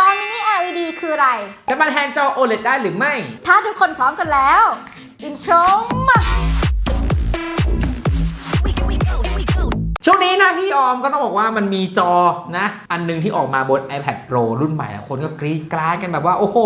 จอมินิ LED คืออะไร จะมาแทนจอ OLED ได้หรือไม่ ถ้าทุกคนพร้อมกันแล้ว อินโทรมาช่วงนี้นะพี่ออมก็ต้องบอกว่ามันมีจอนะ อันหนึงที่ออกมาบน iPad Pro รุ่นใหม่แล้วคนก็กรี๊ดกราดกันแบบว่า โอ้โห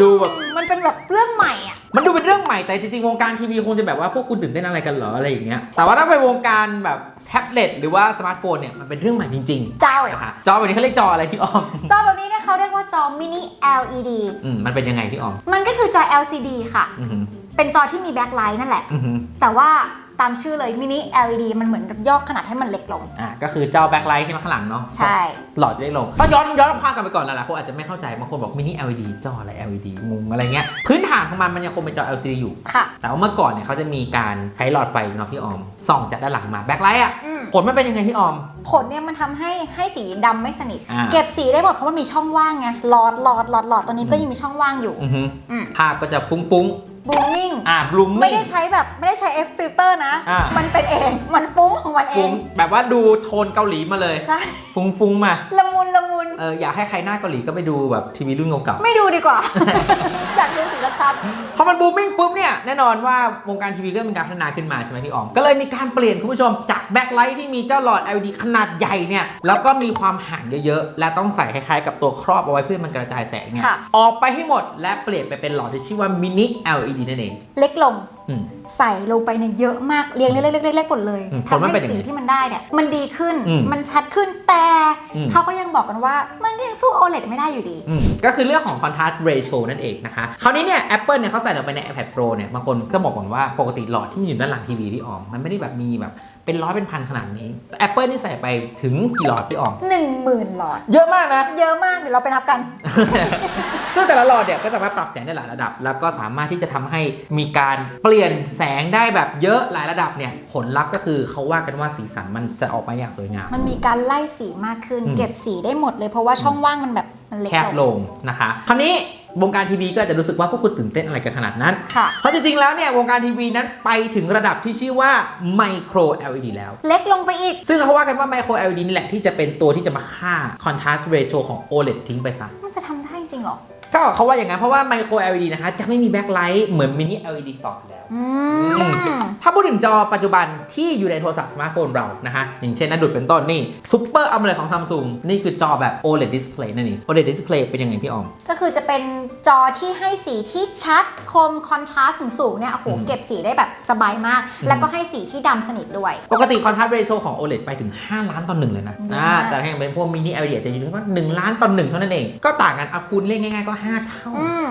ดูแบบมันเป็นแบบเรื่องใหม่อะ มันดูเป็นเรื่องใหม่แต่จริงๆ วงการทีวีคงจะแบบว่าพวกคุณตื่นเต้นอะไรกันเหรออะไรอย่างเงี้ย แต่ว่าถ้าไปวงการแบบแท็บเล็ตหรือว่าสมาร์ทโฟนเนี่ยมันเป็นเรื่องใหม่จริงเจ้า ๆนะคะจอแบบนี้เขาเรียกจออะไรพี่ออม จอแบบนี้เนี่ยเขาเรียกว่าจอมินิ LED อืมมันเป็นยังไงพี่ออมมันก็คือจอ LCD ค่ะ อือหือเป็นจอที่มีแบ็คไลท์นั่นแหละ อือหือแต่ว่า ตามชื่อเลยมินิ LED มันเหมือนย่อขนาดให้มันเล็กลง อะก็คือจอแบ็คไลท์ที่มาข้างหลังเนาะใช่ หลอดจะได้ลงต้องย้อนย้อนความกันไปก่อนหลายๆคนอาจจะไม่เข้าใจบางคนบอกมินิ LED จออะไร LED งงอะไรเงี้ยพื้นฐานของมันมันยังคงเป็นจอ LCD อยู่ ค่ะ แต่ว่าเมื่อก่อนเนี่ยเขาจะมีการใช้หลอดไฟเนาะพี่ออมส่องจากด้านหลังมาแบ็คไลท์อะอืม ผลมันเป็นยังไงพี่ออม ผลเนี่ยมันทำให้ให้สีดำไม่สนิท อ่า เก็บสีได้หมดเพราะมันมีช่องว่างไงหลอดหลอดหลอดหลอดตัวนี้ก็ยังมีช่องว่างอยู่ อือฮึอืม ภาพก็จะฟุ้ง บลูมิ่งๆอ่าบลูมไม่ได้ใช้แบบไม่ได้ใช้ F filter นะ อ่ามันเป็นเองมันฟุ้งของมันเอฟุ้งง แบบว่าดูโทนเกาหลีมาเลย ใช่ ฟุ้งๆมา ละมุนละมุน เอออยากให้ใครหน้าเกาหลีก็ไปดูแบบทีวีรุ่นเก่าไม่ดูดีกว่า อยากดูสีชัดๆพอมันบูมมิ่งปุ๊บเนี่ยแน่นอนว่าวงการทีวีก็มีการพัฒนาขึ้นมาใช่ไหมพี่ออม ก็เลยมีการเปลี่ยนคุณผู้ชมจากแบ็คไลท์ที่มีเจ้าหลอด LED ขนาดใหญ่เนี่ยแล้วก็มีความห่างเยอะๆ และต้องใส่คล้ายๆ กับตัวครอบเอาไว้เพื่อมันกระจายแสงเนี่ยค่ะ ออกไปให้หมดและเปลี่ยนไปเป็นหลอดที่ชื่อว่ามินิ LED นั่นเองๆเล็กลงอืม ใส่ลงไปในยเยอะมากเรียงเล็กๆๆๆๆหมดเลยอืมผลทำมันให้เป็นยังไงสีที่มันได้เนี่ยมันดีขึ้นอืมมันชัดขึ้นแต่อืม เขาก็ยังบอกกันว่ามันก็ยังสู้ OLED ไม่ได้อยู่ดี อืมก็คือเรื่องของ contrast ratio นั่นเองนะคะ คราวนี้เนี่ย Apple เนี่ยเขาใส่ลงไปใน iPad Pro เนี่ยบางคนก็บอกก่อนว่าปกติหลอดที่มีอยู่ด้านหลังทีวีที่ออมมันไม่ได้แบบมีแบบ เป็นร้อยเป็นพันขนาดนี้แต่ Apple นี่ใส่ไปถึงกี่หลอดพี่ออม10,000หลอด เยอะมากนะ เยอะมากเดี๋ยวเราไปนับกัน ซึ่งแต่ละหลอดเนี่ยก็สามารถปรับแสงได้หลายระดับ แล้วก็สามารถที่จะทำให้มีการเปลี่ยนแสงได้แบบเยอะหลายระดับเนี่ยผลลัพธ์ก็คือเขาว่ากันว่าสีสันมันจะออกมาอย่างสวยงาม มันมีการไล่สีมากขึ้น อืม เก็บสีได้หมดเลยเพราะว่าช่องว่างมันแบบมันเล็กแคบลลง งนะคะ คราวนี้ วงการทีวีก็อาจจะรู้สึกว่าพวกคุณตื่นเต้นอะไรกันขนาดนั้น ค่ะ เพราะจริงๆแล้วเนี่ยวงการทีวีนั้นไปถึงระดับที่ชื่อว่า Micro LED แล้ว เล็กลงไปอีก ซึ่งเขาว่ากันว่า Micro LED นี่แหละที่จะเป็นตัวที่จะมาฆ่า Contrast Ratio ของ OLED ทิ้งไปซะมันจะทำได้จริงเหรอ ก็เขาว่าอย่างนั้นเพราะว่า Micro LED นะคะจะไม่มี backlight เหมือน Mini LED ต่อไปแล้วอือืม ถ้าพูดถึงจอปัจจุบันที่อยู่ในโทรศัพท์สมาร์ทโฟนเรานะคะอย่างเช่นนัดดุดเป็นต้นนี่ Super AMOLED ของ Samsung นี่คือจอแบบ OLED display นั่นเอง OLED display เป็นยังไงพี่ออม ก็คือจะเป็นจอที่ให้สีที่ชัดคมคอนทราสต์สูงๆเนี่ยโอ้โหอืมเก็บสีได้แบบสบายมาก อืม แล้วก็ให้สีที่ดำสนิทด้วย ปกติ contrast ratio ของ OLED ไปถึง 5 ล้านต่อหนึ่งเลยนะเยอะอ่ามากแต่ถ้าอย่างเป็นพวก mini LED อาจจะอยู่ที่ว่า1ล้านต่อหนึ่งเท่านั้นเอง ก็ต่างกันเอาคูณเลขง่ายๆก็5 เท่าอืม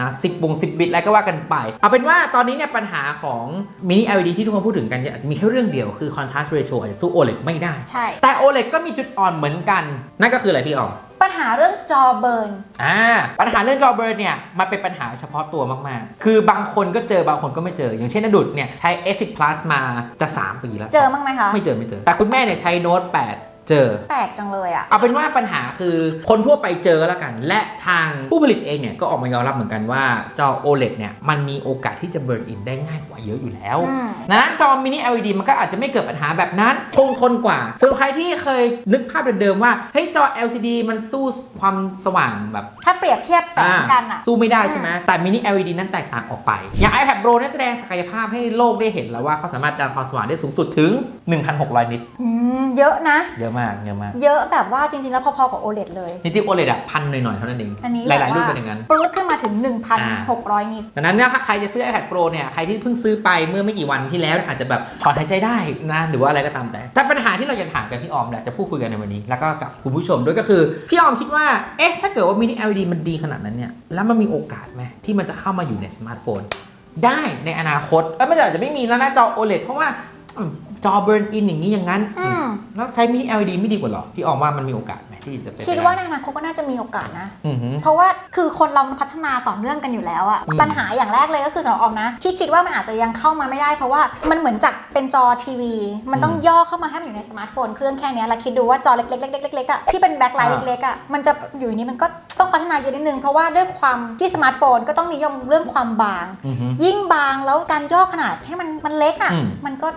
นะ10บง10บิตอะไรก็ว่ากันไป เอาเป็นว่าตอนนี้เนี่ยปัญหาของ mini LED ที่ทุกคนพูดถึงกันเนี่ยอาจจะมีแค่เรื่องเดียวคือ contrast ratio อาจจะสู้ OLED ไม่ได้ ใช่ แต่ OLED ก็มีจุดอ่อนเหมือนกัน นั่นก็คืออะไรพี่ออม ปัญหาเรื่องจอเบิร์น อ่าปัญหาเรื่องจอเบิร์นเนี่ยมันเป็นปัญหาเฉพาะตัวมาก ๆ คือบางคนก็เจอบางคนก็ไม่เจอ อย่างเช่นนดุดเนี่ยใช้ S10 Plus มาจะ 3 ปีแล้วเจอมั้างไหมคะ ไม่เจอไม่เจอ แต่คุณแม่เนี่ยใช้โน้ต8 เจอ แปลกจังเลยอะเอาเป็นว่าปัญหาคือคนทั่วไปเจอแล้วกัน และทางผู้ผลิตเองเนี่ยก็ออกมายอมรับเหมือนกันว่าจอ OLED เนี่ยมันมีโอกาสที่จะเบิร์นอินได้ง่ายกว่าเยอะอยู่แล้วอืม ดังนั้นจอมินิ LED มันก็อาจจะไม่เกิดปัญหาแบบนั้น คงทนกว่าสำหรับใครที่เคยนึกภาพเดิมๆว่าเฮ้ยจอ LCD มันสู้ความสว่างแบบถ้าเป รียบเทียบแสงกันอะสู้ไม่ได้ใช่ไหมแต่มินิ LED นั้นแตกต่างออกไป อย่าง iPad Pro เนี่ยแสดงศักยภาพให้โลกได้เห็นแล้วว่าเขาสามารถดันความสว่างได้สูงสุดถึง 1,600 นิตส์อืมเยอะนะ เยอะมากเยอะมาก เยอะแบบว่าจริงๆ แล้วพอๆ กับ OLED เลยจริงๆ OLED อะพันหน่อยๆ เท่านั้นเองอันนี้หลายๆรุ่นเป็นอย่างนั้นปรูดขึ้นมาถึง 1,600 นิตดังนั้นเนี่ยถ้าใครจะซื้อ iPad Pro เนี่ยใครที่เพิ่งซื้อไปเมื่อไม่กี่วันที่แล้วอาจจะแบบถอนหายใจได้นะหรือว่าอะไรก็ตามแต่แต่ปัญหาที่เราจะถามกันพี่ออมแหละจะพูดคุยกันในวันนี้ แล้วก็กับคุณผู้ชมด้วยก็คือพี่ออมคิดว่าเอ๊ะถ้าเกิดว่า mini LED มันดีขนาดนั้นเนี่ย แล้วมันมีโอกาสไหมที่มันจะเข้ามาอยู่ในสมาร์ทโฟน ได้ในอนาคตเอ้ยมันอาจจะไม่มีแล้วนะจอ OLED เพราะว่า อืมจอ burn in อย่างนี้อย่างนั้น อืมแล้วใช้ mini LED ไม่ดีกว่าหรอพี่ออมว่ามันมีโอกาสไหมที่จะเป็นไปไคิดว่าในอนาคตก็น่าจะมีโอกาสนะ อือหือ เพราะว่าคือคนเรามันพัฒนาต่อเนื่องกันอยู่แล้วอะอืมปัญหาอย่างแรกเลยก็คือสำหรับออมนะ ที่คิดว่ามันอาจจะยังเข้ามาไม่ได้ เพราะว่ามันเหมือนจากเป็นจอทีวี มันต้องย่อเข้ามาให้มันอยู่ในสมาร์ทโฟนเครื่องแค่เนี้ยแล้วคิดดูว่าจอเล็กๆๆๆๆๆอะที่เป็นแบ็คไลท์เล็กๆอะมันจะอยู่อย่างนี้มันก็ต้องพัฒนาเยอะนิดนึงเพราะว่าด้วยความที่สมาร์ทโฟนก็ต้องนิยมเรื่องความบาง อือหือ ยิ่งบางแล้วการย่อขนาดให้มันมันเล็กอะอืม มันก็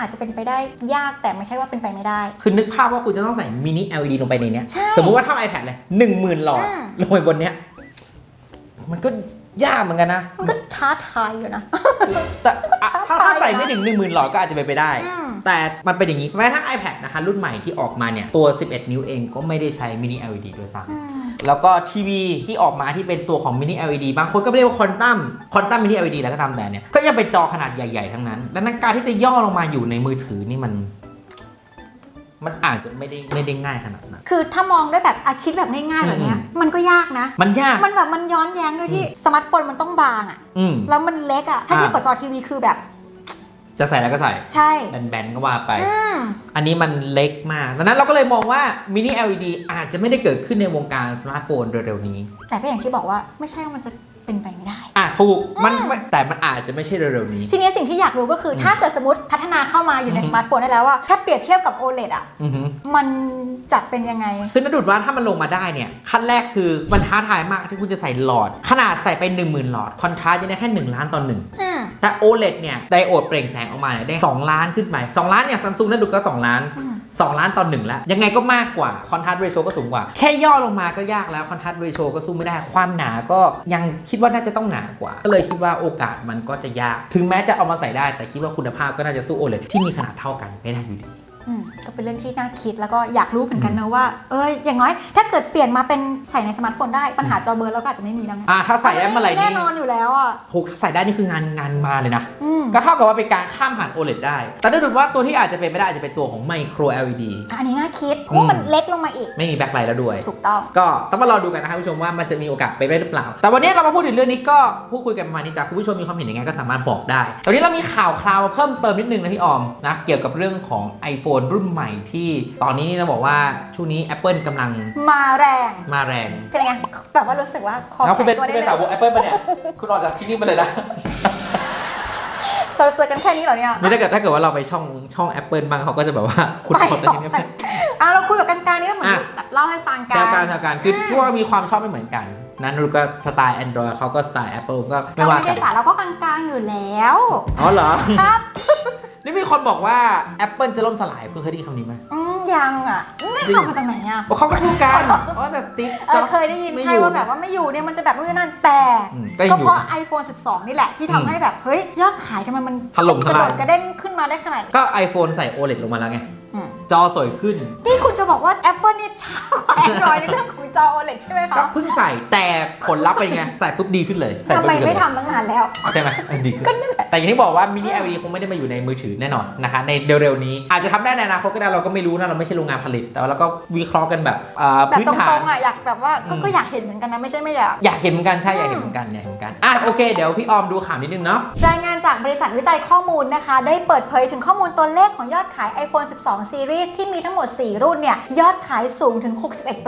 อาจจะเป็นไปได้ยากแต่ไม่ใช่ว่าเป็นไปไม่ได้ คือนึกภาพว่าคุณจะต้องใส่มินิ LED ลงไปในเนี้ย ใช่สมมุติว่าถ้า iPad เลยหนึ่งหมื่นหลอดอืมลงไปบนเนี้ย มันก็ยากเหมือนกันนะ มันก็ท้าทายอยู่นะ แต่อะถ้าถ้าใส่ตายนะไม่ถึง 1 0,000หลอดก็อาจจะเป็นไปได้ อืม แต่มันเป็นอย่างนี้แม้ทั้ง iPad นะคะรุ่นใหม่ที่ออกมาเนี่ย ตัว 11 นิ้วเองก็ไม่ได้ใช้มินิ LED ด้วยซ้อืมำ แล้วก็ทีวีที่ออกมาที่เป็นตัวของมินิ LED บางคนก็เรียกว่าควอนตัมควอนตัมมินิ LED แล้วก็ตามแต่เนี่ยก็ยังเป็นจอขนาดใหญ่ๆทั้งนั้นดังนั้นการที่จะย่อลงมาอยู่ในมือถือนี่มันมันอาจจะไม่ได้ไม่ได้ง่ายขนาดนั้น คือถ้ามองด้วยแบบอาคิดแบบง่ายๆแบบเนี้ยมันก็ยากนะ มันยาก มันแบบมันย้อนแย้งด้วยที่สมาร์ทโฟนมันต้องบางอะอืมแล้วมันเล็กอะถ้าอ่าเทียบกับจอทีวีคือแบบ จะใส่แล้วก็ใส่ใช่แบนๆก็ว่าไปอืมอันนี้มันเล็กมากดังนั้นเราก็เลยมองว่ามินิ LED อาจจะไม่ได้เกิดขึ้นในวงการสมาร์ทโฟนเร็วๆนี้ แต่ก็อย่างที่บอกว่าไม่ใช่ว่ามันจะ เป็นไปไม่ได้ อะถูกมันอืมไม่แต่มันอาจจะไม่ใช่เร็วๆนี้ ทีนี้สิ่งที่อยากรู้ก็คืออถ้าเกิดสมมติพัฒนาเข้ามาอยู่ในอือฮึสมาร์ทโฟนได้แล้วว่าถ้าเปรียบเทียบกับ OLED อะอือหือมันจะเป็นยังไง คือนัดดุดว่าถ้ามันลงมาได้เนี่ยขั้นแรกคือมันท้าทายมากที่คุณจะใส่หลอด ขนาดใส่ไป 1 0,000 หลอด คอนทราสต์จะได้แค่ 1 ล้านต่อหนึ่งอืมแต่ OLED เนี่ยไดโอดเปล่งแสงออกมาเนี่ยได้ 2 ล้านขึ้นไป 2 ล้านเนี่ยซัมซุงนัดดุดก็ 2 ล้าน อืม 2 ล้านต่อหนึ่งแล้ว ยังไงก็มากกว่าคอนทัสต์เรโซก็สูงกว่า แค่ย่อลงมาก็ยากแล้วคอนทัสต์เรโซก็สู้ไม่ได้ความหนาก็ยังคิดว่าน่าจะต้องหนากว่า ก็เลยคิดว่าโอกาสมันก็จะยาก ถึงแม้จะเอามาใส่ได้แต่คิดว่าคุณภาพก็น่าจะสู้โอเลยที่มีขนาดเท่ากันไม่ได้อยู่ดี ก็เป็นเรื่องที่น่าคิดแล้วก็อยากรู้เหมือนกันนะว่า เอ้ยอย่างน้อย ถ้าเกิดเปลี่ยนมาเป็นใส่ในสมาร์ทโฟนได้ปัญหาจอเบลอแล้วก็อาจจะไม่มีแล้วไงอะถ้าใส่ได้เมื่อไหร่แน่นี่นอนอยู่แล้วอะโหถ้าใส่ได้นี่คืองานงานมาเลยนะอืมก็เท่ากับว่าเป็นการข้ามผ่าน OLED ได้ แต่ดูว่าตัวที่อาจจะเป็นไม่ได้อาจจะเป็นตัวของ Micro LED อันนี้น่าคิดเพราะว่ามันเล็กลงมาอีก ไม่มีแบ็คไลท์แล้วด้วย ถูกต้อง ก็ต้องมารอดูกันนะครับผู้ชมว่ามันจะมีโอกาสไปนได้หรือเปล่า แต่วันนี้เรามาพูดถึงเรื่องนี้ก็พูดคุยกันประมาณนี้แต่คุณผู้ชมมีความเห็นยังไงก็สามารถบอกได้ตอนนี้เรามีข่าวคราวมาเพิ่มเติมนิดนึงนะพี่ออมนะเกี่ยวกับเรื่องของ iPhone รุ่นใหม่ที่ตอนนี้นี่เราบอกว่าช่วงนี้ Apple กำลังมาแรงมาแรงเป็นยังไงแบบว่ารู้สึกว่าคอแล้วคุณแข็เป็นงตัวได้เป็นเลสาวยก Apple ปะเนี่ย คุณออกจากที่นี่ไปเลยนะ เราเจอกันแค่นี้เหรอเนี่ยนี่ถ้าเกิดถ้าเกิดว่าเราไปช่องช่อง Apple บ้างเขาก็จะแบบว่าคุณไปขอจากต่อที่นี่ไปไปอะเราคุยแบบกลางๆนี่แล้วเหมือนอะแบบเล่าให้ฟังแซกันวกันแซวกันคือพวกมีความชอบไม่เหมือนกันนั้นรู้ก็สไตล์ Android เขาก็สไตล์ Apple ก็ไม่เราว่าไม่กัได้นจ่าเราก็กลางๆอยู่แล้ว อ๋อเหรอ ครับ นี่มีคนบอกว่า Apple จะล่มสลายคุณเคยได้ยินคำนี้ไหม อืมยังอะไม่ข่าวมาจากไหนอะว่าเขาก็พูดกันเพราะแต่สติ๊ก เออเคยได้ยินไม่ใช่อยู่ว่าแบบว่าไม่อยู่เนี่ยมันจะแบบนู่นนนั่นแต่ อืมก็ยังก็อยู่เพราะ iPhone 12 นี่แหละ ที่ทำให้แบบ เฮ้ย ยอดขายทำไมมันถล่มทกระโดลาย ดกระเด้งขึ้นมาได้ขนาดนี้ก็ iPhone ใส่ OLED ลงมาแล้วไง อืม จอสวยขึ้น นี่คุณจะบอกว่า Apple เนี่ยช้ากว่า Android ในเรื่องของจอ OLED ใช่ไหมก็คะเพิ่งใใส่แต่ผลลัพธ์เป็นไง ใส่ปุ๊บดีขึ้นเลย ใส่ทำปุ๊บไมดีขึ้นไม่เลยทำตั้งนานแล้ว ใช่ไหมเออดีขึ้น ก็นั่นแหละ แต่อย่างที่บอกว่ามินิ LED คงไม่ได้มาอยู่ในมือถือแน่นอนนะคะ ในเร็วๆนี้ อาจจะทำได้ในอนาคตก็ได้เราก็ไม่รู้นะ เราไม่ใช่โรงงานผลิต แต่ว่าเราก็วิเคราะห์กันแบบอ่าแบบพื้นตรฐาน งๆอะอยากแบบว่าก็อืม ก็อยากเห็นเหมือนกันนะไม่ใช่ไม่อยาก อยากเห็นเหมือนกันใช่อยากเห็นเหมือนกันอยากเห็นเหมือนกันอะโอเคเดี๋ยวพี่ออมดูข่าวนิดนึงเนาะ รายงาน จากบริษัทวิจัยข้อมูลนะคะ ได้เปิดเผยถึงข้อมูลตัวเลขของยอดขาย iPhone 12 Series ที่มีทั้งหมด 4 รุ่นเนี่ย ยอดขายสูงถึง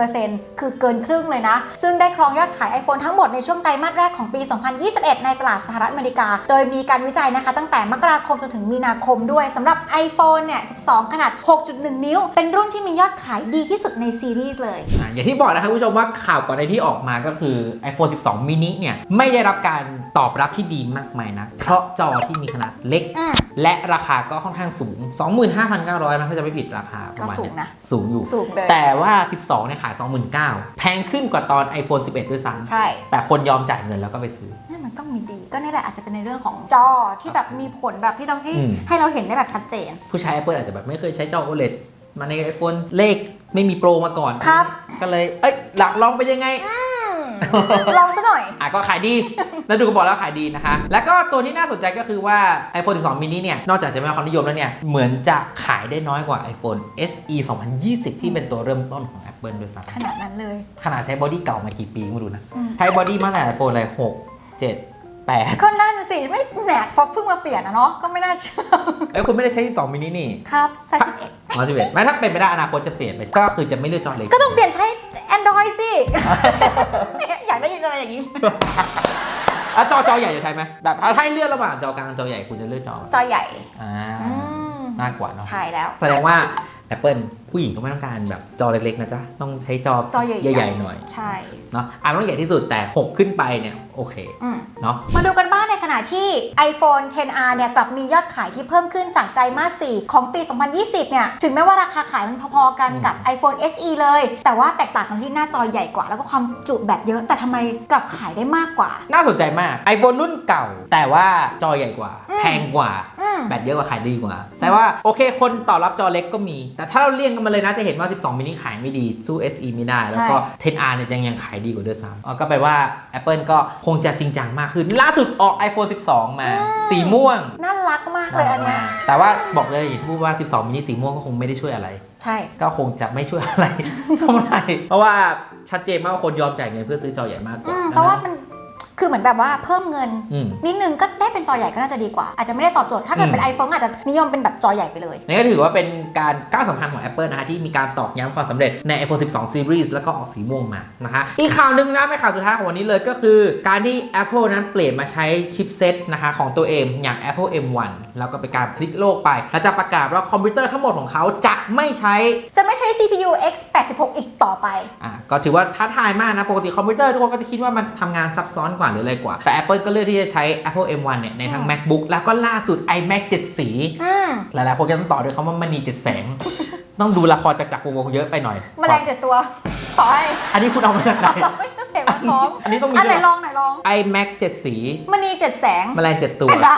61%คือเกินครึ่งเลยนะ ซึ่งได้ครองยอดขาย iPhone ทั้งหมดในช่วงไตรมาสแรกของปี 2021 ในตลาดสหรัฐอเมริกา โดยมีการวิจัยนะคะ ตั้งแต่มกราคมจนถึงมีนาคมด้วยสำหรับ iPhone เนี่ย 12 ขนาด 6.1 นิ้ว เป็นรุ่นที่มียอดขายดีที่สุดในซีรีส์เลยออย่างที่บอกนะครับผู้ชมว่าข่าวก่อนในที่ออกมาก็คือ iPhone 12 mini เนี่ยไม่ได้รับการตอบรับที่ดีมากมายนะเพราะจอที่มีขนาดเล็กอืมและราคาก็ค่อนข้างสูง 25,900นะถ้าจะไม่ผิดราคาประมาณก็สูงเนี้ยนะ สูงอยู่ สูงเลยแต่ว่า 12เนี่ยขาย 29,000แพงขึ้นกว่าตอน iPhone 11 ด้วยซ้ใช่ำแต่คนยอมจ่ายเงินแล้วก็ไปซื้อ นั่นมันต้องมีดี ก็นี่แหละอาจจะเป็นในเรื่องของจอที่แบบมีผลแบบที่เราให้อืม ให้เราเห็นได้แบบชัดเจน ผู้ใช้ Apple อาจจะแบบไม่เคยใช้จอ OLED มาใน iPhone เลขไม่มีโปรมาก่อนครับ ก็เลย เอ้ยหลักลองเป็นยังไง ลองซะหน่อย อะก็ขายดีแล้วดูก็บอกแล้วขายดีนะคะ แล้วก็ตัวที่น่าสนใจก็คือว่า iPhone 12 mini เนี่ย นอกจากจะไม่ได้ความนิยมแล้วเนี่ย เหมือนจะขายได้น้อยกว่า iPhone SE 2020 ที่เป็นตัวเริ่มต้นของ Apple ด้วยซ้ขนาดนั้นเลยำขนาดใช้บอดี้เก่ามากี่ปีก็ไม่รู้นะ อืม ใช้บอดี้มาตั้งแต่ iPhone อะไร6 7 8ก็นั่นสิไม่แหมเพราะเพิ่งมาเปลี่ยนนะเนาะก็ไม่น่าเชื่อแล้วคุณไม่ได้ใช้12 mini นี่ ครับ31 อ๋อ11ไม่ถ้าเป็นไปได้อนาคตจะเปลี่ยนไปก็คือจะไม่เลือกจอเล็กก็ต้องเปลี่ยนใช้ Android สิเนี่ยอยากได้ยินอะไรอย่างนี้ใช่ไหมอะจอจอใหญ่จะใช้ไหมแบบถ้าให้เลือกระหว่างจอกลางกับจอใหญ่คุณจะเลือกจอจอใหญ่อ่าอืมมากกว่าเนาะใช่แล้ว แสดงว่า Apple ผู้หญิงก็ไม่ต้องการแบบจอเล็กๆนะจ๊ะ ต้องใช้จอจอใหญ่ๆใหญ่ๆหน่อย ใช่เนาะอะไม่ต้องใหญ่ที่สุดแต่ 6 ขึ้นไปเนี่ยโอเคอืมเนาะมาดูกันบ้างในขณะที่ iPhone 10R เนี่ยกลับมียอดขายที่เพิ่มขึ้นจากไตรมาส 4 ของปี 2020 เนี่ย ถึงแม้ว่าราคาขายมันพอๆกันกับ iPhone SE เลย แต่ว่าแตกต่างกันที่หน้าจอใหญ่กว่า แล้วก็ความจุแบตเยอะ แต่ทำไมกลับขายได้มากกว่า น่าสนใจมาก iPhone รุ่นเก่า แต่ว่าจอใหญ่กว่าอืมแพงกว่า อืมแบตเยอะกว่าขายดีกว่าแสดงว่าโอเคคนตอบรับจอเล็กก็มี แต่ถ้าเราเลี่ยงกันมาเลยนะจะเห็นว่า 12 มินิขายไม่ดี สู้ SE ไม่ได้ แล้วก็ 10R เนี่ยยังยังขายดีกว่าด้วยซ้ำอ๋อก็แปลว่า Apple ก็คงจะจริงจังมากขึ้น ล่าสุดออก iPhone 12 มาอืมสีม่วง น่ารักมากเลยอันเนี้ยแต่ว่าบอกเลยอย่างที่พูดว่า 12 มินิสีม่วงก็คงไม่ได้ช่วยอะไร ใช่ ก็คงจะไม่ช่วยอะไรเท่าไหร่เพราะว่าชัดเจนมากว่าคนยอมจ่ายเงินเพื่อซื้อจอใหญ่มากกอืว่ามเพราะว่ามัน คือเหมือนแบบว่าเพิ่มเงินอืม นิดนึงก็ได้เป็นจอใหญ่ก็น่าจะดีกว่า อาจจะไม่ได้ตอบโจทย์ถ้าเกิดเป็นอืม iPhone ก็อาจจะนิยมเป็นแบบจอใหญ่ไปเลยนี่ก็ถือว่าเป็นการก้าวสำคัญของ Apple นะคะที่มีการตอกย้ำความสำเร็จใน iPhone 12 Series แล้วก็ออกสีม่วงมานะคะอีกข่าวหนึ่งนะเป็นข่าวสุดท้ายของวันนี้เลยก็คือ การที่ Apple นั้นเปลี่ยนมาใช้ชิปเซตนะคะของตัวเองอย่าง Apple M1 แล้วก็เป็นการพลิกโลกไปและจะประกาศว่าคอมพิวเตอร์ทั้งหมดของเขาจะไม่ใช้ จะไม่ใช้ CPU X86 อีกต่อไป อะก็ถือว่าท้าทายมากนะ ปกติคอมพิวเตอร์ทุกคนก็จะคิดว่ามันทำงานซับซ้อนกว่าหรืออะไรกว่า แต่ Apple ก็เลือกที่จะใช้ Apple M1 เนี่ยในทั้งอืม MacBook แล้วก็ล่าสุด iMac 7 สีอืมหลายๆคนจะต้องต่อด้วยคำว่ามณีเจ็ดแสง ต้องดูละครจากจักรวงศ์เยอะไปหน่อย แมลงเจ็ดตัว ขอให้อันนี้คุณเอามาจากไหน ไม่ต้องเห็นมาพร้อมอันนี้ต้องมีอันไหนด้วยลองไหนลอง iMac 7 สีมณีเจ็ดแสงแมลงเจ็ดตัวแพนด้า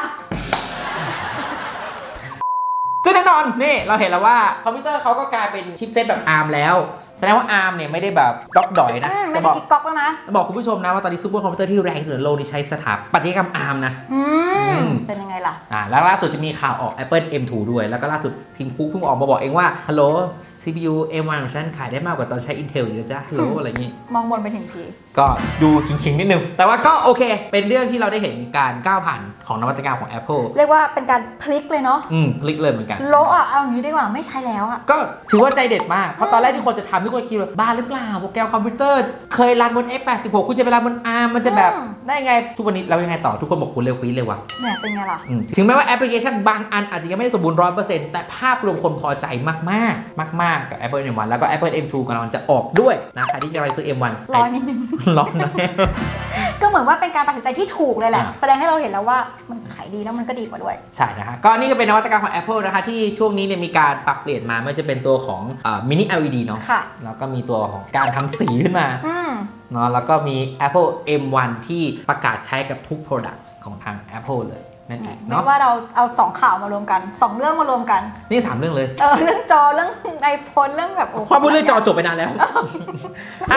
ซึ่งแน่นอนนี่เราเห็นแล้วว่าคอมพิวเตอร์เขาก็กลายเป็นชิปเซตแบบ ARM แล้วแสดงว่า ARM เนี่ยไม่ได้แบบด็อกดอยนะอืมไม่จะบได้อกกิ๊กก๊อกแล้วนะจะบอกคุณผู้ชมนะว่าตอนนี้ซูเปอร์คอมพิวเตอร์ที่แรงที่สุดในโลกนี่ใช้สถาปัตยกรรม ARM นะ อือืมมเป็นยังไงล่ะ อ่าแล้วล่าสุดจะมีข่าวออก Apple M2 ด้วย แล้วก็ล่าสุดทีมคุกเพิ่งออกมาบอกเองว่าฮัลโหล CPU M1 ของฉันขายได้มากกว่าตอนใช้ Intel อีกนะจ๊ะฮัลโหลอืมอะไรอย่างงี้ มองบนไปถึงทีก็ดูขิงๆ นิดนึง แต่ว่าก็โอเค เป็นเรื่องที่เราได้เห็นการก้าวผ่านของนวัตกรรมของ Apple เรียกว่าเป็นการพลิกเลยเนาะอืมพลิกเลยเหมือนกัน โละอะเอาอย่างนี้ดีกว่าไม่ใช้แล้วอะ ก็ถือว่าใจเด็ดมาก เพราะตอนแรกที่คนจะทำทุกคนคิดว่าบ้าหรือเปล่าโปรแกรมคอมพิวเตอร์เคยรันบน X86 คุณจะไปรันบน ARM มันจะแบบ อืม ได้ไงทุกวันนี้เรายังไงต่อทุกคนบอกคุณเร็วปี๊ดเลยว่ะเนี่ยเป็นไงล่ะ อืมถึงแม้ว่าแอปพลิเคชันบางอันอาจจะยังไม่ได้สมบูรณ์ร้อยเปอร์เซ็นต์แต่ภาพรวมคนพอใจมากๆ มาก ๆ กับ Apple M1 แล้วก็ Apple M2 กำลังจะออกด้วยนะใครที่จะไปซื้อ M1 รอนิดนึง ร้อนนะ ก็เหมือนว่าเป็นการตัดสินใจที่ถูกเลยแหละ อ่า แสดงให้เราเห็นแล้วว่ามันขายดีแล้วมันก็ดีกว่าด้วย ใช่นะฮะก็นี่ก็เป็นนวัตกรรมของ Apple นะคะที่ช่วงนี้เนี่ยมีการปรับเปลี่ยนมาไม่ว่าจะเป็นตัวของมินิ LED เนาะค่ะ แล้วก็มีตัวของการทำสีขึ้นมาอืม เนาะแล้วก็มี Apple M1 ที่ประกาศใช้กับทุก Products ของทาง Apple เลย นั่นเองเรียเนาะกว่าเราเอาสองข่าวมารวมกันสองเรื่องมารวมกัน นี่สามเรื่องเลย เออเรื่องจอเรื่องไอโฟนเรื่องแบบโอ้โหความพูดเรื่องจอจบไปนานแล้ว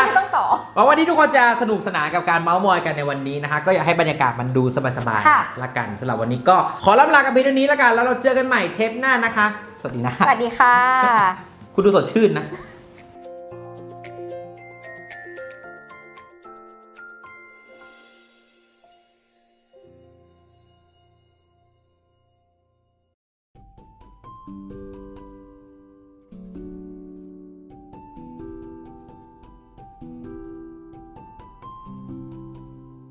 ไม่ต้องต่อหวังว่าที่ทุกคนจะสนุกสนานกับการเมาส์มอยกันในวันนี้นะคะก็อยากให้บรรยากาศมันดูสบายค่ะๆละกันสำหรับวันนี้ก็ขอลำลากันไปเท่านี้ละกันแล้วเราเจอกันใหม่เทปหน้านะคะ สวัสดีนะสวัสดีค่ะ คุณดูสดชื่นนะ